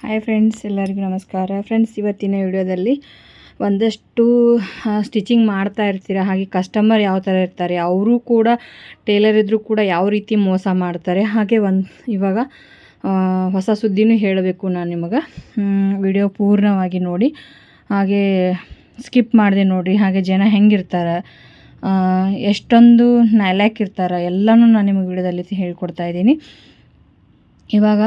Hi friends ಎಲ್ಲರಿಗೂ ನಮಸ್ಕಾರ. Friends ಇವತ್ತಿನ ವಿಡಿಯೋದಲ್ಲಿ ಒಂದಷ್ಟು ಸ್ಟಿಚಿಂಗ್ ಮಾಡ್ತಾ ಇರ್ತೀರ? ಹಾಗೆ ಕಸ್ಟಮರ್ ಯಾವ ಥರ ಇರ್ತಾರೆ? ಅವರು ಕೂಡ ಟೇಲರ್ ಇದ್ದರೂ ಕೂಡ ಯಾವ ರೀತಿ ಮೋಸ ಮಾಡ್ತಾರೆ? ಹಾಗೆ ಒಂದು, ಇವಾಗ ಹೊಸ ಸುದ್ದಿನೂ ಹೇಳಬೇಕು ನಾನು ನಿಮಗೆ. ವಿಡಿಯೋ ಪೂರ್ಣವಾಗಿ ನೋಡಿ. ಹಾಗೆ ಸ್ಕಿಪ್ ಮಾಡಿದೆ ನೋಡಿರಿ. ಹಾಗೆ ಜನ ಹೆಂಗಿರ್ತಾರೆ? ಎಷ್ಟೊಂದು ನೈಲ್ಯಾಕ್ ಇರ್ತಾರೆ ಎಲ್ಲನೂ ನಾನು ನಿಮಗೆ ವಿಡಿಯೋದಲ್ಲಿ ಹೇಳ್ಕೊಡ್ತಾ ಇದ್ದೀನಿ. ಇವಾಗ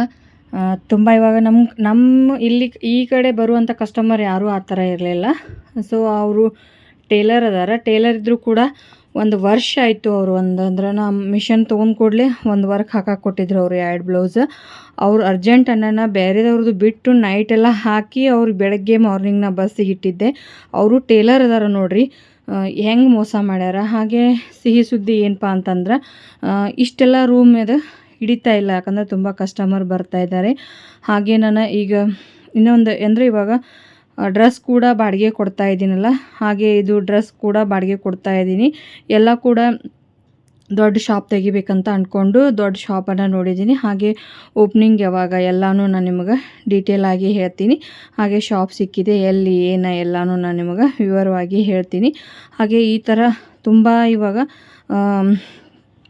ತುಂಬ ಇವಾಗ ನಮ್ಮ ನಮ್ಮ ಇಲ್ಲಿ ಈ ಕಡೆ ಬರುವಂಥ ಕಸ್ಟಮರ್ ಯಾರೂ ಆ ಥರ ಇರಲಿಲ್ಲ. ಸೊ ಅವರು ಟೇಲರ್ ಅದಾರ. ಟೇಲರ್ ಇದ್ದರೂ ಕೂಡ ಒಂದು ವರ್ಷ ಆಯಿತು ಅವರು ಒಂದು, ಅಂದ್ರೆ ನಾ ಮಿಷನ್ ತೊಗೊಂಡು ಕೂಡಲೇ ಒಂದು ವರ್ಕ್ ಹಾಕಕ್ಕೆ ಕೊಟ್ಟಿದ್ರು ಅವರು ಎರಡು ಬ್ಲೌಸ್ ಅವ್ರು ಅರ್ಜೆಂಟ್ ಅನ್ನೋಣ ಬೇರೆದವ್ರದ್ದು ಬಿಟ್ಟು ನೈಟ್ ಎಲ್ಲ ಹಾಕಿ ಅವ್ರು ಬೆಳಗ್ಗೆ ಮಾರ್ನಿಂಗ್ ನಾ ಬಸ್ಸಿಗೆ ಇಟ್ಟಿದ್ದೆ. ಅವರು ಟೇಲರ್ ಅದಾರ ನೋಡ್ರಿ. ಹೆಂಗೆ ಮೋಸ ಮಾಡ್ಯಾರ? ಹಾಗೆ ಸಿಹಿ ಸುದ್ದಿ ಏನಪ್ಪ ಅಂತಂದ್ರೆ ಇಷ್ಟೆಲ್ಲ ರೂಮ್ ಇದು ಹಿಡಿತಾ ಇಲ್ಲ, ಯಾಕಂದರೆ ತುಂಬ ಕಸ್ಟಮರ್ ಬರ್ತಾ ಇದ್ದಾರೆ. ಹಾಗೆ ನಾನು ಈಗ ಇನ್ನೊಂದು, ಅಂದರೆ ಇವಾಗ ಡ್ರೆಸ್ ಕೂಡ ಬಾಡಿಗೆ ಕೊಡ್ತಾ ಇದ್ದೀನಲ್ಲ? ಹಾಗೆ ಇದು ಡ್ರೆಸ್ ಕೂಡ ಬಾಡಿಗೆ ಕೊಡ್ತಾ ಇದ್ದೀನಿ. ಎಲ್ಲ ಕೂಡ ದೊಡ್ಡ ಶಾಪ್ ತೆಗಿಬೇಕಂತ ಅಂದ್ಕೊಂಡು ದೊಡ್ಡ ಶಾಪನ್ನು ನೋಡಿದ್ದೀನಿ. ಹಾಗೆ ಓಪ್ನಿಂಗ್ ಯಾವಾಗ ಎಲ್ಲನೂ ನಾನು ನಿಮಗೆ ಡೀಟೇಲ್ ಆಗಿ ಹೇಳ್ತೀನಿ. ಹಾಗೆ ಶಾಪ್ ಸಿಕ್ಕಿದೆ, ಎಲ್ಲಿ, ಏನು ಎಲ್ಲನೂ ನಾನು ನಿಮಗೆ ವಿವರವಾಗಿ ಹೇಳ್ತೀನಿ. ಹಾಗೆ ಈ ಥರ ತುಂಬ ಇವಾಗ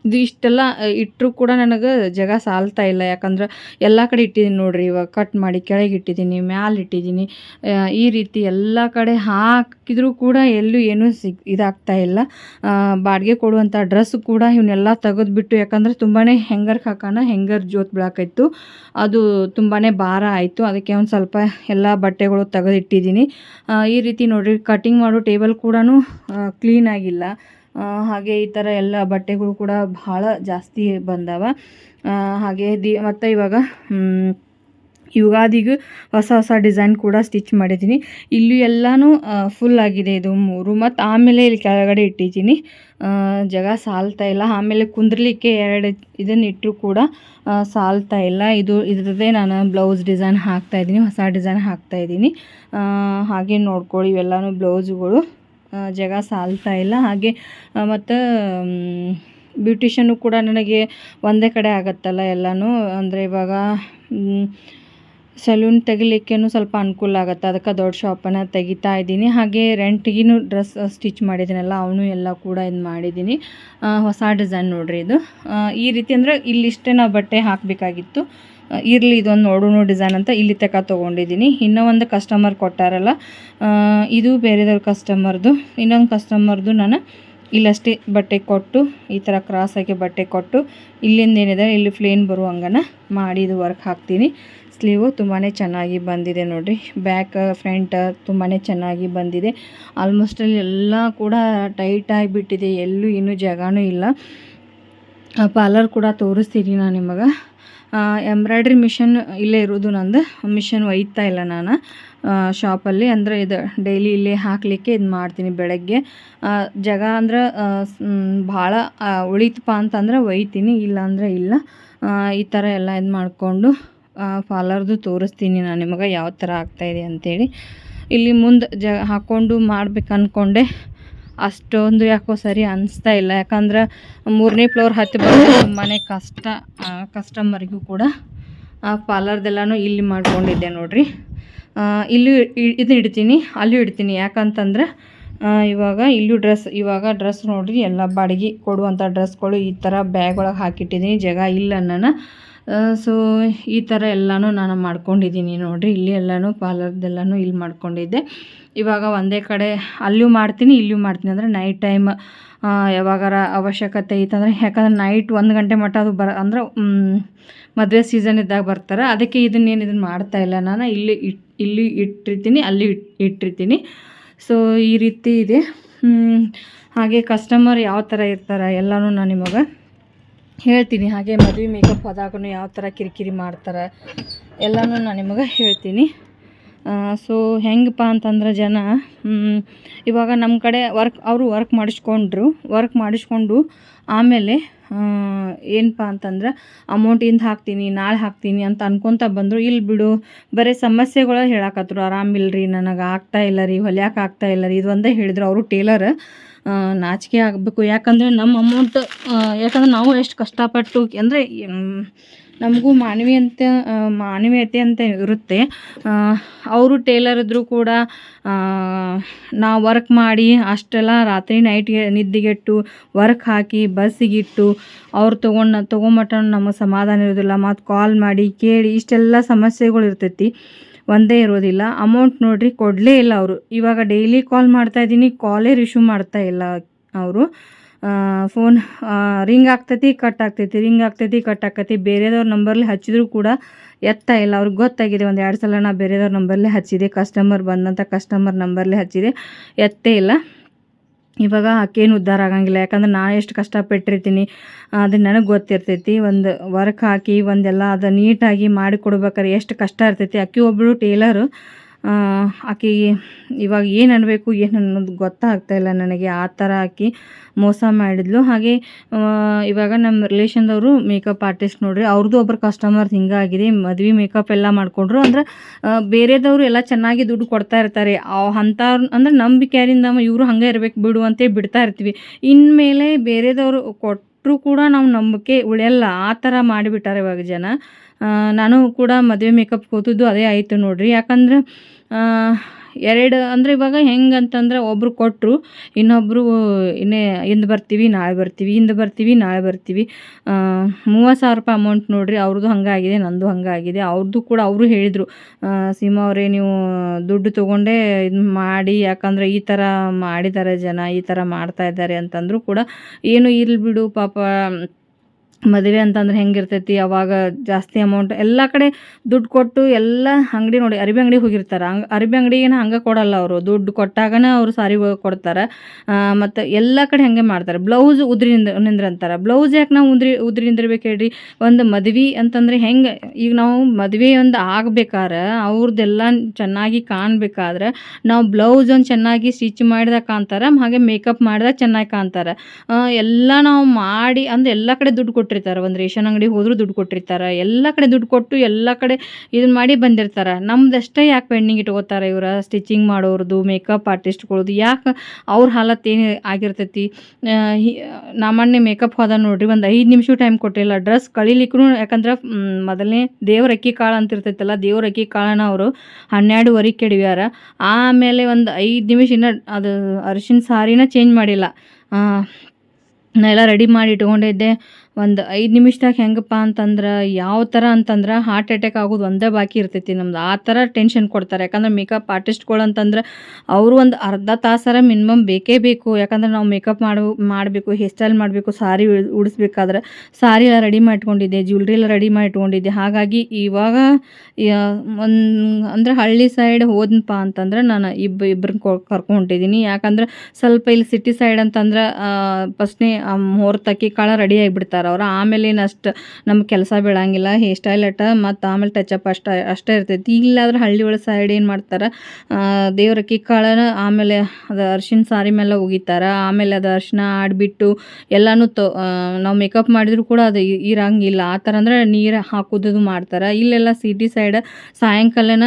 ಇದು ಇಷ್ಟೆಲ್ಲ ಇಟ್ಟರೂ ಕೂಡ ನನಗೆ ಜಾಗ ಸಾಲ್ತಾ ಇಲ್ಲ. ಯಾಕಂದ್ರೆ ಎಲ್ಲ ಕಡೆ ಇಟ್ಟಿದ್ದೀನಿ ನೋಡ್ರಿ, ಇವಾಗ ಕಟ್ ಮಾಡಿ ಕೆಳಗೆ ಇಟ್ಟಿದ್ದೀನಿ ಮ್ಯಾಲೆ ಇಟ್ಟಿದ್ದೀನಿ ಈ ರೀತಿ ಎಲ್ಲ ಕಡೆ ಹಾಕಿದರೂ ಕೂಡ ಎಲ್ಲೂ ಏನೂ ಸಿಗ್, ಇದಾಗ್ತಾ ಇಲ್ಲ. ಬಾಡಿಗೆ ಕೊಡುವಂಥ ಡ್ರೆಸ್ ಕೂಡ ಇವನ್ನೆಲ್ಲ ತೆಗೆದ್ಬಿಟ್ಟು, ಯಾಕಂದರೆ ತುಂಬಾ ಹೆಂಗರ್ಗೆ ಹಾಕೋಣ ಹೆಂಗರ್ ಜೋತ್ ಬೀಳಾಕೈತು ಅದು ತುಂಬಾ ಭಾರ ಆಯಿತು. ಅದಕ್ಕೆ ಒಂದು ಸ್ವಲ್ಪ ಎಲ್ಲ ಬಟ್ಟೆಗಳು ತೆಗೆದಿಟ್ಟಿದ್ದೀನಿ ಈ ರೀತಿ ನೋಡಿರಿ ಕಟಿಂಗ್ ಮಾಡೋ ಟೇಬಲ್ ಕೂಡ ಕ್ಲೀನಾಗಿಲ್ಲ ಹಾಗೆ ಈ ಥರ ಎಲ್ಲ ಬಟ್ಟೆಗಳು ಕೂಡ ಭಾಳ ಜಾಸ್ತಿ ಬಂದವ. ಹಾಗೆ ದಿ, ಮತ್ತು ಇವಾಗ ಯುಗಾದಿಗೂ ಹೊಸ ಹೊಸ ಡಿಸೈನ್ ಕೂಡ ಸ್ಟಿಚ್ ಮಾಡಿದ್ದೀನಿ. ಇಲ್ಲಿ ಎಲ್ಲನೂ ಫುಲ್ ಆಗಿದೆ ಇದು ಮೂರು. ಮತ್ತು ಆಮೇಲೆ ಇಲ್ಲಿ ಕೆಳಗಡೆ ಇಟ್ಟಿದ್ದೀನಿ. ಜಾಗ ಸಾಲ್ತಾ ಇಲ್ಲ. ಆಮೇಲೆ ಕುಂದ್ರಲಿಕ್ಕೆ ಎರಡು ಇದನ್ನು ಇಟ್ಟರು ಕೂಡ ಸಾಲ್ತಾ ಇಲ್ಲ. ಇದು, ಇದ್ರದ್ದೇ ನಾನು ಬ್ಲೌಸ್ ಡಿಸೈನ್ ಹಾಕ್ತಾಯಿದ್ದೀನಿ ಹೊಸ ಡಿಸೈನ್ ಹಾಕ್ತಾಯಿದ್ದೀನಿ ಹಾಗೆ ನೋಡ್ಕೊಳ್ಳಿ ಇವೆಲ್ಲನೂ ಬ್ಲೌಸುಗಳು. ಜಾಗ ಸಾಲ್ತಾ ಇಲ್ಲ. ಹಾಗೆ ಮತ್ತು ಬ್ಯೂಟಿಷನ್ನು ಕೂಡ ನನಗೆ ಒಂದೇ ಕಡೆ ಆಗತ್ತಲ್ಲ ಎಲ್ಲನೂ. ಅಂದರೆ ಇವಾಗ ಸಲೂನ್ ತೆಗಿಲಿಕ್ಕೇನು ಸ್ವಲ್ಪ ಅನುಕೂಲ ಆಗುತ್ತೆ. ಅದಕ್ಕೆ ದೊಡ್ಡ ಶಾಪನ್ನು ತೆಗಿತಾ ಇದ್ದೀನಿ. ಹಾಗೆ, ರೆಂಟಿಗಿನೂ ಡ್ರೆಸ್ ಸ್ಟಿಚ್ ಮಾಡಿದ್ದೀನಲ್ಲ, ಅವನು ಎಲ್ಲ ಕೂಡ ಇದು ಮಾಡಿದ್ದೀನಿ. ಹೊಸ ಡಿಸೈನ್ ನೋಡ್ರಿ ಇದು. ಈ ರೀತಿ ಅಂದರೆ ಇಲ್ಲಿಷ್ಟೇ ನಾವು ಬಟ್ಟೆ ಹಾಕಬೇಕಾಗಿತ್ತು. ಇರಲಿ, ಇದೊಂದು ನೋಡೋಣ ಡಿಸೈನ್ ಅಂತ ಇಲ್ಲಿ ತಕ ತೊಗೊಂಡಿದ್ದೀನಿ. ಇನ್ನೂ ಒಂದು ಕಸ್ಟಮರ್ ಕೊಟ್ಟಾರಲ್ಲ ಇದು ಬೇರೆದವ್ರ ಕಸ್ಟಮರ್ದು ಇನ್ನೊಂದು ಕಸ್ಟಮರ್ದು ನಾನು ಇಲ್ಲಷ್ಟೇ ಬಟ್ಟೆ ಕೊಟ್ಟು, ಈ ಥರ ಕ್ರಾಸಾಗಿ ಬಟ್ಟೆ ಕೊಟ್ಟು, ಇಲ್ಲಿಂದ ಏನಿದೆ, ಇಲ್ಲಿ ಫ್ಲೇನ್ ಬರುವಂಗನ ಮಾಡಿ ಇದು ವರ್ಕ್ ಹಾಕ್ತೀನಿ. ಸ್ಲೀವು ತುಂಬಾ ಚೆನ್ನಾಗಿ ಬಂದಿದೆ ನೋಡಿರಿ. ಬ್ಯಾಕ್ ಫ್ರಂಟ್ ತುಂಬಾ ಚೆನ್ನಾಗಿ ಬಂದಿದೆ. ಆಲ್ಮೋಸ್ಟ್ ಅಲ್ಲಿ ಎಲ್ಲ ಕೂಡ ಟೈಟ್ ಆಗಿಬಿಟ್ಟಿದೆ. ಎಲ್ಲೂ ಇನ್ನೂ ಜಾಗನೂ ಇಲ್ಲ. ಪಾರ್ಲರ್ ಕೂಡ ತೋರಿಸ್ತೀನಿ ನಾನು ನಿಮಗೆ. ಎಂಬ್ರಾಯ್ಡ್ರಿ ಮಿಷನ್ ಇಲ್ಲೇ ಇರೋದು ನಂದು. ಮಿಷನ್ ಒಯ್ತಾ ಇಲ್ಲ ನಾನು. ಶಾಪಲ್ಲಿ ಅಂದರೆ ಇದು ಡೈಲಿ ಇಲ್ಲೇ ಹಾಕಲಿಕ್ಕೆ ಇದು ಮಾಡ್ತೀನಿ ಬೆಳಗ್ಗೆ. ಜಾಗ ಅಂದ್ರೆ ಭಾಳ ಉಳಿತಪ್ಪ ಅಂತಂದ್ರೆ ಒಯ್ತೀನಿ ಇಲ್ಲ. ಅಂದರೆ ಇಲ್ಲ ಈ ಥರ ಎಲ್ಲ ಇದು ಮಾಡಿಕೊಂಡು ಪಾರ್ಲರ್ದು ತೋರಿಸ್ತೀನಿ ನಾನು ನಿಮಗೆ, ಯಾವ ಥರ ಆಗ್ತಾಯಿದೆ ಅಂಥೇಳಿ ಇಲ್ಲಿ ಮುಂದೆ ಜ ಹಾಕ್ಕೊಂಡು ಮಾಡ್ಬೇಕು ಅಂದ್ಕೊಂಡೆ ಅಷ್ಟೊಂದು ಯಾಕೋ ಸರಿ ಅನಿಸ್ತಾ ಇಲ್ಲ. ಯಾಕಂದ್ರೆ ಮೂರನೇ ಫ್ಲೋರ್ ಹತ್ತಿ ಬಂದರೆ ತುಂಬಾ ಕಷ್ಟ ಕಸ್ಟಮರಿಗೂ ಕೂಡ, ಆ, ಪಾರ್ಲರ್ದೆಲ್ಲನೂ ಇಲ್ಲಿ ಮಾಡ್ಕೊಂಡಿದ್ದೆ ನೋಡಿರಿ. ಇಲ್ಲೂ ಇದು ಇಡ್ತೀನಿ, ಅಲ್ಲೂ ಇಡ್ತೀನಿ. ಯಾಕಂತಂದ್ರೆ ಇವಾಗ ಇಲ್ಲೂ ಡ್ರೆಸ್, ಇವಾಗ ಡ್ರೆಸ್ ನೋಡಿರಿ, ಎಲ್ಲ ಬಾಡಿಗೆ ಕೊಡುವಂಥ ಡ್ರೆಸ್ಗಳು ಈ ಥರ ಬ್ಯಾಗ್ ಒಳಗೆ ಹಾಕಿಟ್ಟಿದ್ದೀನಿ. ಜಾಗ ಇಲ್ಲ ನಾನು ಸೊ ಈ ಥರ ಎಲ್ಲನೂ ನಾನು ಮಾಡ್ಕೊಂಡಿದ್ದೀನಿ ನೋಡಿರಿ. ಇಲ್ಲಿ ಎಲ್ಲನೂ ಪಾರ್ಲರ್ದೆಲ್ಲನೂ ಇಲ್ಲಿ ಮಾಡ್ಕೊಂಡಿದ್ದೆ. ಇವಾಗ ಒಂದೇ ಕಡೆ ಅಲ್ಲೂ ಮಾಡ್ತೀನಿ, ಇಲ್ಲೂ ಮಾಡ್ತೀನಿ. ಅಂದರೆ ನೈಟ್ ಟೈಮ್ ಯಾವಾಗಾರ ಅವಶ್ಯಕತೆ ಐತಂದ್ರೆ ಯಾಕಂದ್ರೆ ನೈಟ್ ಒಂದು ಗಂಟೆ ಮಟ್ಟ ಅದು ಬರ, ಅಂದ್ರೆ ಮದುವೆ ಸೀಸನ್ ಇದ್ದಾಗ ಬರ್ತಾರೆ. ಅದಕ್ಕೆ ಇದನ್ನೇನು ಇದನ್ನು ಮಾಡ್ತಾ ಇಲ್ಲ ನಾನು. ಇಲ್ಲಿ ಇಟ್, ಇಲ್ಲಿ ಇಟ್ಟಿರ್ತೀನಿ, ಅಲ್ಲಿ ಇಟ್, ಇಟ್ಟಿರ್ತೀನಿ. ಸೊ ಈ ರೀತಿ ಇದೆ. ಹಾಗೆ ಕಸ್ಟಮರ್ ಯಾವ ಥರ ಇರ್ತಾರೆ ಎಲ್ಲನೂ ನಾನು ನಿಮಗೆ ಹೇಳ್ತೀನಿ, ಹಾಗೆ ಮದುವೆ ಮೇಕಪ್ ಆದಾಗೂ ಯಾವ ಥರ ಕಿರಿಕಿರಿ ಮಾಡ್ತಾರೆ ಎಲ್ಲನೂ ನಾನು ನಿಮಗೆ ಹೇಳ್ತೀನಿ. ಸೊ ಹೆಂಗಪ್ಪ ಅಂತಂದ್ರೆ ಜನ ಇವಾಗ ನಮ್ಮ ಕಡೆ ವರ್ಕ್ ಅವರು ವರ್ಕ್ ಮಾಡಿಸ್ಕೊಂಡ್ರು ವರ್ಕ್ ಮಾಡಿಸ್ಕೊಂಡು ಆಮೇಲೆ ಏನಪ್ಪ ಅಂತಂದ್ರೆ ಅಮೌಂಟ್ ಇಂದ ಹಾಕ್ತೀನಿ, ನಾಳೆ ಹಾಕ್ತೀನಿ ಅಂತ ಅನ್ಕೊತ ಬಂದರು ಇಲ್ಲಿ ಬಿಡು, ಬರೀ ಸಮಸ್ಯೆಗಳು ಆರಾಮಿಲ್ಲ ರೀ ನನಗೆ ಆಗ್ತಾ ಇಲ್ಲ ರೀ, ಹೊಲ್ಯಾಕೆ ಆಗ್ತಾ ಇಲ್ಲ ರೀ, ಇದು ಒಂದೇ ಹೇಳಿದ್ರು, ಅವರು ಟೇಲರ್ ನಾಚಿಕೆ ಆಗಬೇಕು. ಯಾಕಂದರೆ ನಮ್ಮ ಅಮೌಂಟ್ ಯಾಕಂದ್ರೆ ನಾವು ಎಷ್ಟು ಕಷ್ಟಪಟ್ಟು, ಅಂದರೆ ನಮಗೂ ಮಾನವೀಯತೆ ಮಾನವೀಯತೆ ಅಂತ ಇರುತ್ತೆ. ಅವರು ಟೇಲರ್ ಇದ್ದರೂ ಕೂಡ ನಾವು ವರ್ಕ್ ಮಾಡಿ ಅಷ್ಟೆಲ್ಲ ರಾತ್ರಿ ನೈಟ್ಗೆ ನಿದ್ದೆಗೆಟ್ಟು ವರ್ಕ್ ಹಾಕಿ ಬಸ್ಸಿಗಿಟ್ಟು ಅವ್ರು ತೊಗೊಂಡು, ತೊಗೊಂಬಟ್ಟ ನಮಗೆ ಸಮಾಧಾನ ಇರೋದಿಲ್ಲ. ಮತ್ತು ಕಾಲ್ ಮಾಡಿ ಕೇಳಿ, ಇಷ್ಟೆಲ್ಲ ಸಮಸ್ಯೆಗಳು ಇರ್ತೈತಿ. ಒಂದೇ ಇರೋದಿಲ್ಲ. ಅಮೌಂಟ್ ನೋಡ್ರಿ, ಕೊಡಲೇ ಇಲ್ಲ ಅವರು. ಇವಾಗ ಡೈಲಿ ಕಾಲ್ ಮಾಡ್ತಾ ಇದ್ದೀನಿ ಕಾಲೇ ರಿಶ್ಯೂ ಮಾಡ್ತಾ ಇಲ್ಲ ಅವರು. ಫೋನ್ ರಿಂಗ್ ಆಗ್ತೈತಿ ಕಟ್ ಆಗ್ತೈತಿ ರಿಂಗ್ ಆಗ್ತೈತಿ ಕಟ್ ಆಗ್ತೈತಿ. ಬೇರೆದವ್ರ ನಂಬರ್ಲಿ ಹಚ್ಚಿದ್ರು ಕೂಡ ಎತ್ತಾ ಇಲ್ಲ. ಅವ್ರಿಗೆ ಗೊತ್ತಾಗಿದೆ, ಒಂದು ಎರಡು ಸಲ ನಾ ಬೇರೆದವ್ರ ನಂಬರ್ಲೇ ಹಚ್ಚಿದೆ ಕಸ್ಟಮರ್ ಬಂದಂಥ ಕಸ್ಟಮರ್ ನಂಬರ್ಲೇ ಹಚ್ಚಿದೆ. ಎತ್ತೇ ಇಲ್ಲ. ಇವಾಗ ಆಕೇನು ಉದ್ಧಾರ ಆಗಂಗಿಲ್ಲ. ಯಾಕಂದ್ರೆ ನಾನು ಎಷ್ಟು ಕಷ್ಟಪಟ್ಟಿರ್ತೀನಿ ಅದು ನನಗೆ ಗೊತ್ತಿರ್ತೈತಿ. ಒಂದು ವರ್ಕ್ ಹಾಕಿ, ಒಂದೆಲ್ಲ ಅದು ನೀಟಾಗಿ ಮಾಡಿ ಕೊಡ್ಬೇಕಾರೆ ಎಷ್ಟು ಕಷ್ಟ ಇರ್ತೈತಿ. ಅಕ್ಕಿ ಒಬ್ಬಳು ಟೇಲರು ಆಕೆಗೆ ಇವಾಗ ಏನು ಅನ್ನಬೇಕು ಏನು ಅನ್ನೋದು ಗೊತ್ತಾಗ್ತಾ ಇಲ್ಲ ನನಗೆ. ಆ ಥರ ಆಕೆ ಮೋಸ ಮಾಡಿದ್ಲು. ಹಾಗೆ ಇವಾಗ ನಮ್ಮ ರಿಲೇಷನ್ದವರು ಮೇಕಪ್ ಆರ್ಟಿಸ್ಟ್ ನೋಡ್ರಿ ಅವ್ರದ್ದು ಒಬ್ಬರು ಕಸ್ಟಮರ್ ಹಿಂಗಾಗಿದೆ. ಮದುವೆ ಮೇಕಪ್ ಎಲ್ಲ ಮಾಡಿಕೊಂಡ್ರು. ಅಂದ್ರೆ ಬೇರೆದವರು ಎಲ್ಲ ಚೆನ್ನಾಗಿ ದುಡ್ಡು ಕೊಡ್ತಾ ಇರ್ತಾರೆ. ಅಂಥವ್ರು, ಅಂದ್ರೆ ನಂಬಿಕೆಯಿಂದ ಇವರು ಹಂಗೆ ಇರ್ಬೇಕು ಬಿಡು ಅಂತ ಬಿಡ್ತಾ ಇರ್ತೀವಿ. ಇನ್ಮೇಲೆ ಬೇರೆದವರು ಕೊಟ್ಟರು ಕೂಡ ನಾವು ನಂಬಿಕೆ ಉಳಿಯಲ್ಲ. ಆ ಥರ ಮಾಡಿಬಿಟ್ಟಾರೆ ಇವಾಗ ಜನ. ನಾನು ಕೂಡ ಮದುವೆ ಮೇಕಪ್ ಕೂತಿದ್ದು ಅದೇ ಆಯಿತು ನೋಡಿರಿ. ಯಾಕಂದ್ರೆ ಎರಡು, ಅಂದರೆ ಇವಾಗ ಹೆಂಗೆ ಅಂತಂದ್ರೆ ಒಬ್ಬರು ಕೊಟ್ಟರು ಇನ್ನೊಬ್ಬರು ಇನ್ನೇ ಇಂದು ಬರ್ತೀವಿ, ನಾಳೆ ಬರ್ತೀವಿ, ಇಂದು ಬರ್ತೀವಿ, ನಾಳೆ ಬರ್ತೀವಿ. ಮೂವತ್ತು ಸಾವಿರ ರೂಪಾಯಿ ಅಮೌಂಟ್ ನೋಡಿರಿ, ಅವ್ರದ್ದು ಹಂಗಾಗಿದೆ, ನಂದು ಹಂಗಾಗಿದೆ. ಅವ್ರದ್ದು ಕೂಡ ಅವರು ಹೇಳಿದರು ಸೀಮಾ ಅವರೇ ನೀವು ದುಡ್ಡು ತೊಗೊಂಡೇ ಇದು ಮಾಡಿ, ಯಾಕಂದರೆ ಈ ಥರ ಮಾಡಿದ್ದಾರೆ ಜನ, ಈ ಥರ ಮಾಡ್ತಾ ಇದ್ದಾರೆ ಅಂತಂದರೂ ಕೂಡ, ಏನು ಇರ್ಲಿ ಬಿಡು ಪಾಪ ಮದುವೆ ಅಂತಂದ್ರೆ ಹೆಂಗಿರ್ತೈತಿ, ಅವಾಗ ಜಾಸ್ತಿ ಅಮೌಂಟ್ ಎಲ್ಲ ಕಡೆ ದುಡ್ಡು ಕೊಟ್ಟು ಎಲ್ಲ ಅಂಗಡಿ ನೋಡಿ, ಅರಿಬಿ ಅಂಗಡಿ ಹೋಗಿರ್ತಾರೆ. ಹಂಗೆ ಅರಿಬಿ ಅಂಗಡಿಗೇನ ಹಂಗೆ ಕೊಡಲ್ಲ ಅವರು. ದುಡ್ಡು ಕೊಟ್ಟಾಗನ ಅವರು ಸಾರಿ ಕೊಡ್ತಾರೆ. ಮತ್ತು ಎಲ್ಲ ಕಡೆ ಹಾಗೆ ಮಾಡ್ತಾರೆ. ಬ್ಲೌಸ್ ಉದ್ರಿ ನಿಂದ್ರಂತಾರ ಬ್ಲೌಸ್ ಯಾಕೆ ನಾವು ಉದ್ರಿ ಉದ್ರಿ ನಿಂದಿರ್ಬೇಕು ಹೇಳ್ರಿ? ಒಂದು ಮದ್ವೆ ಅಂತಂದ್ರೆ ಹೆಂಗೆ, ಈಗ ನಾವು ಮದುವೆ ಒಂದು ಆಗ್ಬೇಕಾದ್ರೆ ಅವ್ರದ್ದೆಲ್ಲ ಚೆನ್ನಾಗಿ ಕಾಣ್ಬೇಕಾದ್ರೆ ನಾವು ಬ್ಲೌಸ್ ಒಂದು ಚೆನ್ನಾಗಿ ಸ್ಟಿಚ್ ಮಾಡಿದಾಗ ಕಾಣ್ತಾರೆ, ಹಾಗೆ ಮೇಕಪ್ ಮಾಡಿದಾಗ ಚೆನ್ನಾಗಿ ಕಾಣ್ತಾರೆ. ಎಲ್ಲ ನಾವು ಮಾಡಿ ಅಂದ್ರೆ ಎಲ್ಲ ಕಡೆ ದುಡ್ಡು ಕೊಟ್ಟಿರ್ತಾರೆ ಒಂದು ರೇಷನ್ ಅಂಗಡಿ ಹೋದರೂ ದುಡ್ಡು ಕೊಟ್ಟಿರ್ತಾರೆ ಎಲ್ಲ ಕಡೆ ದುಡ್ಡು ಕೊಟ್ಟು ಎಲ್ಲ ಕಡೆ ಇದನ್ನ ಮಾಡಿ ಬಂದಿರ್ತಾರೆ. ನಮ್ದಷ್ಟೇ ಯಾಕೆ ಪೆಂಡಿಂಗ್ ಇಟ್ಕೋತಾರೆ ಇವರ? ಸ್ಟಿಚಿಂಗ್ ಮಾಡೋರ್ದು ಮೇಕಪ್ ಆರ್ಟಿಸ್ಟ್ಗಳದ್ದು ಯಾಕೆ ಅವ್ರ ಹಾಲತ್ ಏನು ಆಗಿರ್ತೈತಿ? ಆ, ನಾ ಮೊನ್ನೆ ಮೇಕಪ್ ಹೋದ ನೋಡ್ರಿ ಒಂದು ಐದು ನಿಮಿಷ ಟೈಮ್ ಕೊಟ್ಟಿಲ್ಲ. ಡ್ರೆಸ್ ಕಳಿಲಿಕ್ಕೂ ಯಾಕಂದ್ರೆ ಮೊದಲನೇ ದೇವ್ರ ಅಕ್ಕಿ ಕಾಳು ಅಂತ ಇರ್ತೈತಲ್ಲ ದೇವ್ರ ಅಕ್ಕಿ ಕಾಳನ್ನ ಅವರು ಹನ್ನೆರಡುವರೆಗೆ ಕೆಡವ್ಯಾರ. ಆಮೇಲೆ ಒಂದು ಐದು ನಿಮಿಷ ಇನ್ನೂ ಅದು ಅರಿಶಿನ ಸಾರಿನ ಚೇಂಜ್ ಮಾಡಿಲ್ಲ. ನಾ ಎಲ್ಲ ರೆಡಿ ಮಾಡಿ ಇಟ್ಕೊಂಡಿದ್ದೆ. ಒಂದು ಐದು ನಿಮಿಷದಾಗ ಹೆಂಗಪ್ಪ ಅಂತಂದ್ರೆ ಯಾವ ಥರ ಅಂತಂದ್ರೆ ಹಾರ್ಟ್ ಅಟ್ಯಾಕ್ ಆಗೋದು ಒಂದೇ ಬಾಕಿ ಇರ್ತೈತಿ. ನಮ್ದು ಆ ಥರ ಟೆನ್ಷನ್ ಕೊಡ್ತಾರೆ. ಯಾಕಂದ್ರೆ ಮೇಕಪ್ ಆರ್ಟಿಸ್ಟ್ಗಳು ಅಂತಂದ್ರೆ ಅವರು ಒಂದು ಅರ್ಧ ತಾಸರ ಮಿನಿಮಮ್ ಬೇಕೇ ಬೇಕು. ಯಾಕಂದ್ರೆ ನಾವು ಮೇಕಪ್ ಮಾಡು, ಮಾಡಬೇಕು ಹೇರ್ ಸ್ಟೈಲ್ ಮಾಡಬೇಕು ಸಾರಿ ಉಡಿಸ್ಬೇಕಾದ್ರೆ ಸಾರಿ ಎಲ್ಲ ರೆಡಿ ಮಾಡ್ಕೊಂಡಿದ್ದೆ ಇಟ್ಕೊಂಡಿದ್ದೆ ಜ್ಯುವೆಲ್ರಿ ಎಲ್ಲ ರೆಡಿ ಮಾಡಿಟ್ಕೊಂಡಿದ್ದೆ ಹಾಗಾಗಿ ಇವಾಗ ಒಂದು, ಅಂದರೆ ಹಳ್ಳಿ ಸೈಡ್ ಹೋದ್ನಪ್ಪ ಅಂತಂದ್ರೆ ನಾನು ಇಬ್ಬ ಇಬ್ಬರನ್ನ ಕರ್ಕೊಂಡಿದ್ದೀನಿ ಯಾಕಂದ್ರೆ ಸ್ವಲ್ಪ ಇಲ್ಲಿ ಸಿಟಿ ಸೈಡ್ ಅಂತಂದ್ರೆ ಫಸ್ಟ್ನೇ ಮುಹೂರ್ತಕ್ಕೆ ಕಾಳ ರೆಡಿ ಆಗಿಬಿಡ್ತಾರೆ. ಅವ್ರು ಆಮೇಲೆ ಏನು ಅಷ್ಟು ನಮ್ಮ ಕೆಲಸ ಬೀಳಂಗಿಲ್ಲ ಹೇರ್ ಸ್ಟೈಲ್ ಅಟ ಮತ್ತು ಆಮೇಲೆ ಟಚಪ್ ಅಷ್ಟೇ ಅಷ್ಟೇ ಇರ್ತೈತಿ. ಇಲ್ಲಾದ್ರೆ ಹಳ್ಳಿ ಒಳಗೆ ಸೈಡ್ ಏನು ಮಾಡ್ತಾರೆ? ದೇವ್ರ ಕಾಳನ ಆಮೇಲೆ ಅದು ಅರ್ಶಿನ ಸಾರಿ ಮೇಲೆ ಒಗಿತಾರೆ ಆಮೇಲೆ ಅದು ಅರ್ಶಿನ ಆಡಿಬಿಟ್ಟು ಎಲ್ಲನೂ ತೊ ನಾವು ಮೇಕಪ್ ಮಾಡಿದ್ರು ಕೂಡ ಅದು ಇರಂಗಿಲ್ಲ. ಆ ಥರ ಅಂದ್ರೆ ನೀರು ಹಾಕೋದು ಮಾಡ್ತಾರೆ. ಇಲ್ಲೆಲ್ಲ ಸಿಟಿ ಸೈಡ್ ಸಾಯಂಕಾಲನ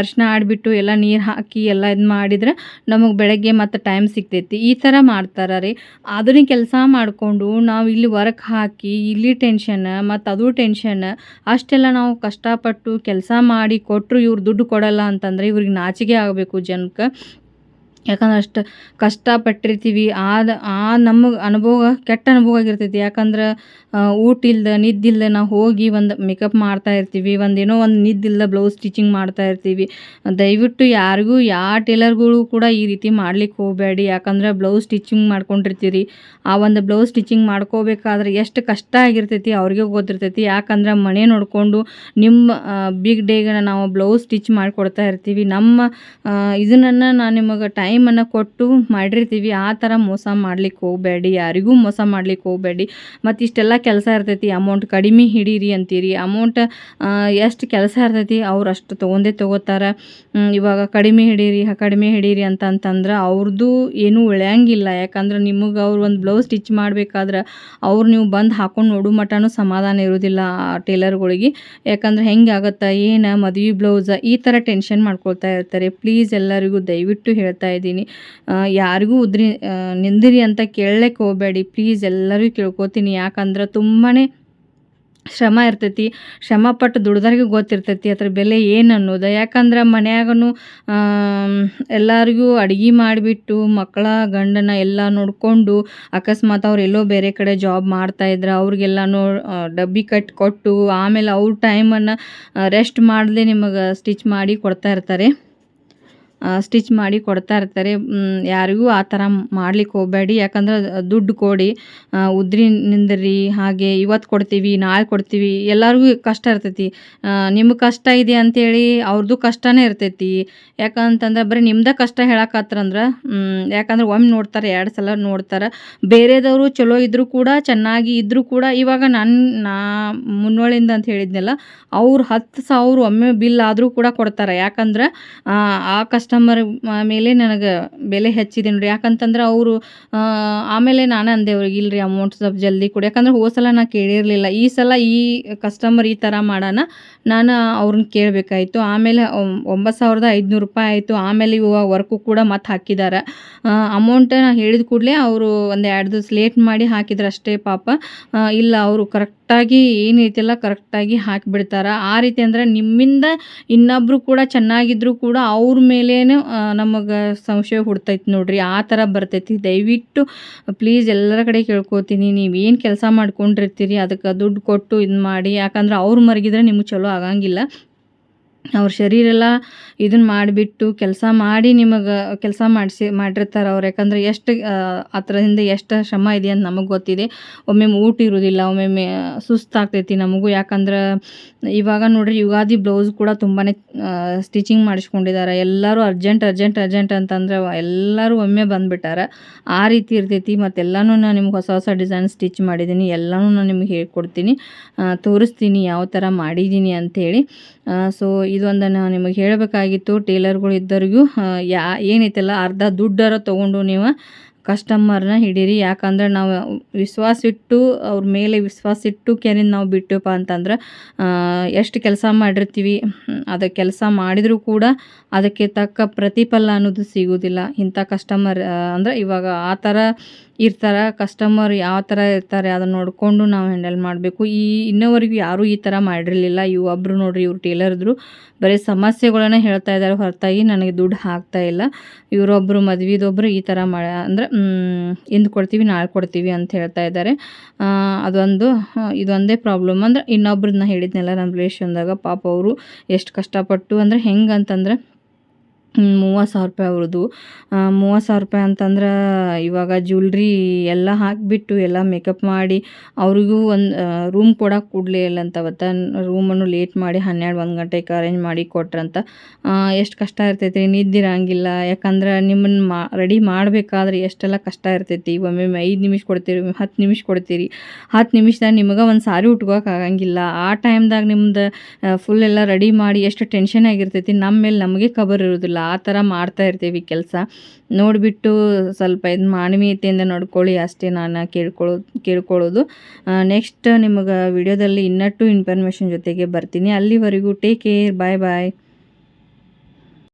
ಅರ್ಶಿನ ಆಡಿಬಿಟ್ಟು ಎಲ್ಲ ನೀರು ಹಾಕಿ ಎಲ್ಲ ಇದು ಮಾಡಿದ್ರೆ ನಮಗೆ ಬೆಳಗ್ಗೆ ಮತ್ತು ಟೈಮ್ ಸಿಗ್ತೈತಿ. ಈ ಥರ ಮಾಡ್ತಾರೆ ರೀ. ಅದನ್ನ ಕೆಲಸ ಮಾಡಿಕೊಂಡು ನಾವು ಇಲ್ಲಿ ವರ್ಕ್ ಹಾಕಿ ಇಲ್ಲಿ ಟೆನ್ಷನ್ ಮತ್ತು ಅದು ಟೆನ್ಷನ್ ಅಷ್ಟೆಲ್ಲ ನಾವು ಕಷ್ಟಪಟ್ಟು ಕೆಲಸ ಮಾಡಿ ಕೊಟ್ಟರು ಇವ್ರು ದುಡ್ಡು ಕೊಡಲ್ಲ ಅಂತಂದರೆ ಇವ್ರಿಗೆ ನಾಚಿಕೆ ಆಗಬೇಕು ಜನಕ್ಕೆ ಯಾಕಂದ್ರೆ ಅಷ್ಟು ಕಷ್ಟಪಟ್ಟಿರ್ತೀವಿ. ಆದ, ಆ ನಮಗೆ ಅನುಭವ, ಕೆಟ್ಟ ಅನುಭವ ಆಗಿರ್ತೈತಿ. ಯಾಕಂದ್ರೆ ಊಟ ಇಲ್ದ ನಿದ್ದಿಲ್ದ ನಾವು ಹೋಗಿ ಒಂದು ಮೇಕಪ್ ಮಾಡ್ತಾ ಇರ್ತೀವಿ. ಒಂದೇನೋ ಒಂದು ನಿದ್ದಿಲ್ದ ಬ್ಲೌಸ್ ಸ್ಟಿಚಿಂಗ್ ಮಾಡ್ತಾ ಇರ್ತೀವಿ. ದಯವಿಟ್ಟು ಯಾರಿಗೂ ಯಾವ ಟೇಲರ್ಗಳು ಕೂಡ ಈ ರೀತಿ ಮಾಡ್ಲಿಕ್ಕೆ ಹೋಗಬೇಡಿ. ಯಾಕಂದ್ರೆ ಬ್ಲೌಸ್ ಸ್ಟಿಚಿಂಗ್ ಮಾಡ್ಕೊಂಡಿರ್ತೀರಿ. ಆ ಒಂದು ಬ್ಲೌಸ್ ಸ್ಟಿಚಿಂಗ್ ಮಾಡ್ಕೋಬೇಕಾದ್ರೆ ಎಷ್ಟು ಕಷ್ಟ ಆಗಿರ್ತೈತಿ ಅವ್ರಿಗೆ ಗೊತ್ತಿರ್ತೈತಿ. ಯಾಕಂದ್ರೆ ಮನೆ ನೋಡಿಕೊಂಡು ನಿಮ್ಮ ಬಿಗ್ ಡೇಗೆ ನಾವು ಬ್ಲೌಸ್ ಸ್ಟಿಚ್ ಮಾಡಿಕೊಡ್ತಾ ಇರ್ತೀವಿ. ನಮ್ಮ ಇದನ್ನ ನಾನು ನಿಮಗೆ ಟೈಮನ್ನು ಕೊಟ್ಟು ಮಾಡಿರ್ತೀವಿ. ಆ ಥರ ಮೋಸ ಮಾಡ್ಲಿಕ್ಕೆ ಹೋಗಬೇಡಿ. ಯಾರಿಗೂ ಮೋಸ ಮಾಡ್ಲಿಕ್ಕೆ ಹೋಗಬೇಡಿ. ಮತ್ತು ಇಷ್ಟೆಲ್ಲ ಕೆಲಸ ಇರ್ತೈತಿ. ಅಮೌಂಟ್ ಕಡಿಮೆ ಹಿಡೀರಿ ಅಂತೀರಿ. ಅಮೌಂಟ್ ಎಷ್ಟು ಕೆಲಸ ಇರ್ತೈತಿ ಅವ್ರು ಅಷ್ಟು ತೊಗೊಂಡೇ ತೊಗೋತಾರೆ. ಇವಾಗ ಕಡಿಮೆ ಹಿಡೀರಿ ಕಡಿಮೆ ಹಿಡೀರಿ ಅಂತ ಅಂತಂದ್ರೆ ಅವ್ರದ್ದು ಏನೂ ಉಳಿಯಂಗಿಲ್ಲ. ಯಾಕಂದ್ರೆ ನಿಮಗೆ ಅವ್ರು ಒಂದು ಬ್ಲೌಸ್ ಸ್ಟಿಚ್ ಮಾಡಬೇಕಾದ್ರೆ ಅವ್ರು ನೀವು ಬಂದು ಹಾಕೊಂಡು ನೋಡು ಮಟನೂ ಸಮಾಧಾನ ಇರೋದಿಲ್ಲ ಆ ಟೇಲರ್ಗಳಿಗೆ. ಯಾಕಂದ್ರೆ ಹೆಂಗೆ ಆಗುತ್ತೆ, ಏನು ಮದುವೆ ಬ್ಲೌಸ ಈ ಥರ ಟೆನ್ಷನ್ ಮಾಡ್ಕೊಳ್ತಾ ಇರ್ತಾರೆ. ಪ್ಲೀಸ್ ಎಲ್ಲರಿಗೂ ದಯವಿಟ್ಟು ಹೇಳ್ತಾ ಇದ್ದೀನಿ. ಯಾರಿಗೂ ಉದ್ರಿ ನಿಂದಿರಿ ಅಂತ ಕೇಳಲಿಕ್ಕೆ ಹೋಗಬೇಡಿ. ಪ್ಲೀಸ್ ಎಲ್ಲರಿಗೂ ಕೇಳ್ಕೊತೀನಿ. ಯಾಕಂದ್ರೆ ತುಂಬಾ ಶ್ರಮ ಇರ್ತೈತಿ. ಶ್ರಮ ಪಟ್ಟು ದುಡ್ದವ್ರಿಗೆ ಗೊತ್ತಿರ್ತೈತಿ ಅದ್ರ ಬೆಲೆ ಏನು ಅನ್ನೋದು. ಯಾಕಂದ್ರೆ ಮನ್ಯಾಗನು ಎಲ್ಲರಿಗೂ ಅಡುಗೆ ಮಾಡಿಬಿಟ್ಟು ಮಕ್ಕಳ ಗಂಡನ ಎಲ್ಲ ನೋಡಿಕೊಂಡು ಅಕಸ್ಮಾತ್ ಅವ್ರು ಎಲ್ಲೋ ಬೇರೆ ಕಡೆ ಜಾಬ್ ಮಾಡ್ತಾಯಿದ್ರೆ ಅವ್ರಿಗೆಲ್ಲನೂ ಡಬ್ಬಿ ಕಟ್ ಕೊಟ್ಟು ಆಮೇಲೆ ಅವ್ರ ಟೈಮನ್ನು ರೆಸ್ಟ್ ಮಾಡದೆ ನಿಮಗೆ ಸ್ಟಿಚ್ ಮಾಡಿ ಕೊಡ್ತಾ ಇರ್ತಾರೆ. ಸ್ಟಿಚ್ ಮಾಡಿ ಕೊಡ್ತಾ ಇರ್ತಾರೆ. ಯಾರಿಗೂ ಆ ಥರ ಮಾಡ್ಲಿಕ್ಕೆ ಹೋಗಬೇಡಿ. ಯಾಕಂದ್ರೆ ದುಡ್ಡು ಕೊಡಿ. ಉದ್ರಿ ನಿಂದಿರಿ. ಹಾಗೆ ಇವತ್ತು ಕೊಡ್ತೀವಿ, ನಾಳೆ ಕೊಡ್ತೀವಿ. ಎಲ್ಲರಿಗೂ ಕಷ್ಟ ಇರ್ತೈತಿ. ನಿಮ್ಗೆ ಕಷ್ಟ ಇದೆ ಅಂತೇಳಿ ಅವ್ರದ್ದು ಕಷ್ಟನೇ ಇರ್ತೈತಿ. ಯಾಕಂತಂದ್ರೆ ಬರೀ ನಿಮ್ದ ಕಷ್ಟ ಹೇಳಕತ್ರಂದ್ರೆ ಯಾಕಂದ್ರೆ ಒಮ್ಮೆ ನೋಡ್ತಾರೆ, ಎರಡು ಸಲ ನೋಡ್ತಾರೆ. ಬೇರೆದವರು ಚಲೋ ಇದ್ದರೂ ಕೂಡ, ಚೆನ್ನಾಗಿ ಇದ್ದರೂ ಕೂಡ, ಇವಾಗ ನನ್ನ ನಾ ಮುನ್ನೋಳಿಂದ ಅಂತ ಹೇಳಿದ್ನಲ್ಲ, ಅವ್ರು ಹತ್ತು ಸಾವಿರ ಒಮ್ಮೆ ಬಿಲ್ ಆದರೂ ಕೂಡ ಕೊಡ್ತಾರೆ. ಯಾಕಂದ್ರೆ, ಆ ಕಸ್ಟಮರ್ ಮೇಲೆ ನನಗೆ ಬೆಲೆ ಹೆಚ್ಚಿದೆ ನೋಡಿರಿ. ಯಾಕಂತಂದ್ರೆ ಅವರು ಆಮೇಲೆ ನಾನು ಅಂದೆ ಅವ್ರಿಗೆ, ಇಲ್ರಿ ಅಮೌಂಟ್ ಸ್ವಲ್ಪ ಜಲ್ದಿ ಕೊಡಿ. ಯಾಕಂದ್ರೆ ಹೋದ ಸಲ ನಾನು ಕೇಳಿರಲಿಲ್ಲ. ಈ ಸಲ ಈ ಕಸ್ಟಮರ್ ಈ ಥರ ಮಾಡೋಣ ನಾನು ಅವ್ರನ್ನ ಕೇಳಬೇಕಾಯ್ತು. ಆಮೇಲೆ ಒಂಬತ್ತು ಸಾವಿರದ ಐದುನೂರು ರೂಪಾಯಿ ಆಯಿತು. ಆಮೇಲೆ ಇವಾಗ ವರ್ಕು ಕೂಡ ಮತ್ತೆ ಹಾಕಿದ್ದಾರೆ ಅಮೌಂಟ್ ನಾನು ಹೇಳಿದ ಕೂಡಲೇ ಅವರು ಒಂದು ಎರಡು ದಿವಸ ಲೇಟ್ ಮಾಡಿ ಹಾಕಿದ್ರು ಅಷ್ಟೇ ಪಾಪ. ಇಲ್ಲ, ಅವರು ಕರೆಕ್ಟಾಗಿ ಏನೈತಿಲ್ಲ ಕರೆಕ್ಟಾಗಿ ಹಾಕಿಬಿಡ್ತಾರೆ. ಆ ರೀತಿ ಅಂದರೆ ನಿಮ್ಮಿಂದ ಇನ್ನೊಬ್ಬರು ಕೂಡ ಚೆನ್ನಾಗಿದ್ದರೂ ಕೂಡ ಅವ್ರ ಮೇಲೇ ನಮಗೆ ಸಂಶಯ ಹುಡ್ತೈತಿ ನೋಡ್ರಿ, ಆ ಥರ ಬರ್ತೈತಿ. ದಯವಿಟ್ಟು ಪ್ಲೀಸ್ ಎಲ್ಲರ ಕಡೆ ಕೇಳ್ಕೊತೀನಿ. ನೀವೇನು ಕೆಲಸ ಮಾಡ್ಕೊಂಡಿರ್ತೀರಿ, ಅದಕ್ಕೆ ದುಡ್ಡು ಕೊಟ್ಟು ಇದು ಮಾಡಿ ಯಾಕಂದ್ರೆ ಅವ್ರು ಮರಗಿದ್ರೆ ನಿಮ್ಗೆ ಚಲೋ ಆಗಂಗಿಲ್ಲ. ಅವ್ರ ಶರೀರೆಲ್ಲ ಇದನ್ನ ಮಾಡಿಬಿಟ್ಟು ಕೆಲಸ ಮಾಡಿ ನಿಮಗೆ ಕೆಲಸ ಮಾಡಿಸಿ, ಮಾಡಿರ್ತಾರೆ ಅವ್ರು. ಯಾಕಂದರೆ ಎಷ್ಟು ಅದರಿಂದ ಎಷ್ಟು ಶ್ರಮ ಇದೆ ಅಂತ ನಮಗೆ ಗೊತ್ತಿದೆ. ಒಮ್ಮೊಮ್ಮೆ ಊಟ ಇರೋದಿಲ್ಲ ಒಮ್ಮೊಮ್ಮೆ ಸುಸ್ತಾಗ್ತೈತಿ ನಮಗೂ. ಯಾಕಂದ್ರೆ ಇವಾಗ ನೋಡ್ರಿ ಯುಗಾದಿ ಬ್ಲೌಸ್ ಕೂಡ ತುಂಬಾ ಸ್ಟಿಚಿಂಗ್ ಮಾಡಿಸ್ಕೊಂಡಿದ್ದಾರೆ ಎಲ್ಲರೂ ಅರ್ಜೆಂಟ್ ಅರ್ಜೆಂಟ್ ಅರ್ಜೆಂಟ್ ಅಂತಂದ್ರೆ ಎಲ್ಲರೂ ಒಮ್ಮೆ ಬಂದುಬಿಟ್ಟಾರೆ. ಆ ರೀತಿ ಇರ್ತೈತಿ. ಮತ್ತೆಲ್ಲನೂ ನಾನು ನಿಮ್ಗೆ ಹೊಸ ಹೊಸ ಡಿಸೈನ್ ಸ್ಟಿಚ್ ಮಾಡಿದ್ದೀನಿ ಎಲ್ಲನೂ ನಾನು ನಿಮ್ಗೆ ಹೇಳ್ಕೊಡ್ತೀನಿ. ತೋರಿಸ್ತೀನಿ ಯಾವ ಥರ ಮಾಡಿದ್ದೀನಿ ಅಂಥೇಳಿ ಸೊ ಇದೊಂದು ನಾನು ನಿಮಗೆ ಹೇಳಬೇಕಾಗಿತ್ತು. ಟೇಲರ್ಗಳು ಇದ್ದವ್ರಿಗೂ ಯಾ, ಏನೈತಲ್ಲ, ಅರ್ಧ ದುಡ್ಡಾರ ತೊಗೊಂಡು ನೀವು ಕಸ್ಟಮರ್ನ ಹಿಡೀರಿ. ಯಾಕಂದ್ರೆ ನಾವು ವಿಶ್ವಾಸ ಇಟ್ಟು, ಅವ್ರ ಮೇಲೆ ವಿಶ್ವಾಸ ಇಟ್ಟು ಕೆರಿಂದ ನಾವು ಬಿಟ್ಟಪ್ಪ ಅಂತಂದ್ರೆ ಎಷ್ಟು ಕೆಲಸ ಮಾಡಿರ್ತೀವಿ, ಅದು ಕೆಲಸ ಮಾಡಿದರೂ ಕೂಡ ಅದಕ್ಕೆ ತಕ್ಕ ಪ್ರತಿಫಲ ಅನ್ನೋದು ಸಿಗೋದಿಲ್ಲ. ಇಂಥ ಕಸ್ಟಮರ್ ಅಂದರೆ ಇವಾಗ ಆ ಥರ ಇರ್ತಾರೆ ಕಸ್ಟಮರ್ ಯಾವ ಥರ ಇರ್ತಾರೆ ಅದನ್ನು ನೋಡಿಕೊಂಡು ನಾವು ಹ್ಯಾಂಡಲ್ ಮಾಡಬೇಕು. ಈ ಇನ್ನೂವರೆಗೂ ಯಾರೂ ಈ ಥರ ಮಾಡಿರಲಿಲ್ಲ. ಇವು ಒಬ್ಬರು ನೋಡಿರಿ, ಇವ್ರು ಟೇಲರ್ದ್ರು ಬರೀ ಸಮಸ್ಯೆಗಳನ್ನ ಹೇಳ್ತಾ ಇದ್ದಾರೆ ಹೊರತಾಗಿ ನನಗೆ ದುಡ್ಡು ಹಾಕ್ತಾ ಇಲ್ಲ. ಇವರೊಬ್ಬರು ಮದುವೆದೊಬ್ಬರು ಈ ಥರ ಮಾಡ ಅಂದರೆ ಇಂದು ಕೊಡ್ತೀವಿ, ನಾಳೆ ಕೊಡ್ತೀವಿ ಅಂತ ಹೇಳ್ತಾ ಇದ್ದಾರೆ ಅದೊಂದು, ಇದೊಂದೇ ಪ್ರಾಬ್ಲಮ್ ಅಂದ್ರೆ ಇನ್ನೊಬ್ರನ್ನ ಹೇಳಿದ್ನೆಲ್ಲ ನಮ್ಮ ರಿಲೇಷನ್ದಾಗ ಪಾಪ ಅವರು ಎಷ್ಟು ಕಷ್ಟಪಟ್ಟು, ಅಂದರೆ ಹೆಂಗೆ ಅಂತಂದ್ರೆ ಮೂವತ್ತು ಸಾವಿರ ರೂಪಾಯಿ ಅವ್ರದ್ದು. ಮೂವತ್ತು ಸಾವಿರ ರೂಪಾಯಿ ಅಂತಂದ್ರೆ ಇವಾಗ ಜ್ಯುಲ್ರಿ ಎಲ್ಲ ಹಾಕಿಬಿಟ್ಟು ಎಲ್ಲ ಮೇಕಪ್ ಮಾಡಿ ಅವ್ರಿಗೂ ಒಂದು ರೂಮ್ ಕೊಡೋಕೆ ಕೊಡಲೇ ಇಲ್ಲ ಅಂತ ಅವತ್ತು. ರೂಮನ್ನು ಲೇಟ್ ಮಾಡಿ ಹನ್ನೆರಡು ಒಂದು ಗಂಟೆಗೆ ಅರೇಂಜ್ ಮಾಡಿ ಕೊಟ್ರಂತ ಎಷ್ಟು ಕಷ್ಟ ಇರ್ತೈತಿ ನಿದ್ದಿರಂಗಿಲ್ಲ ಯಾಕಂದ್ರೆ ನಿಮ್ಮನ್ನು ಮಾ ರೆಡಿ ಮಾಡಬೇಕಾದ್ರೆ ಎಷ್ಟೆಲ್ಲ ಕಷ್ಟ ಇರ್ತೈತಿ. ಒಮ್ಮೊಮ್ಮೆ ಐದು ನಿಮಿಷ ಕೊಡ್ತೀರಿ ಹತ್ತು ನಿಮಿಷ ಕೊಡ್ತೀರಿ. ಹತ್ತು ನಿಮಿಷದಾಗ ನಿಮಗೆ ಒಂದು ಸಾರಿ ಉಟ್ಕೋಕೆ ಆಗಂಗಿಲ್ಲ. ಆ ಟೈಮ್ದಾಗ ನಿಮ್ದು ಫುಲ್ ಎಲ್ಲ ರೆಡಿ ಮಾಡಿ ಎಷ್ಟು ಟೆನ್ಷನ್ ಆಗಿರ್ತೈತಿ ನಮ್ಮ ಮೇಲೆ ನಮಗೆ ಖಬರ್ ಇರೋದಿಲ್ಲ. ಆ ಥರ ಮಾಡ್ತಾ ಇರ್ತೀವಿ ಕೆಲಸ. ನೋಡಿಬಿಟ್ಟು ಸ್ವಲ್ಪ ಇದು ಮಾನವೀಯತೆಯಿಂದ ನೋಡ್ಕೊಳ್ಳಿ ಅಷ್ಟೇ ನಾನು ಕೇಳ್ಕೊಳ್ಳೋ ಕೇಳ್ಕೊಳ್ಳೋದು. ನೆಕ್ಸ್ಟ್ ನಿಮಗೆ ವಿಡಿಯೋದಲ್ಲಿ ಇನ್ನಷ್ಟು ಇನ್ಫಾರ್ಮೇಷನ್ ಜೊತೆಗೆ ಬರ್ತೀನಿ. ಅಲ್ಲಿವರೆಗೂ ಟೇಕ್ ಕೇರ್ ಬಾಯ್ ಬಾಯ್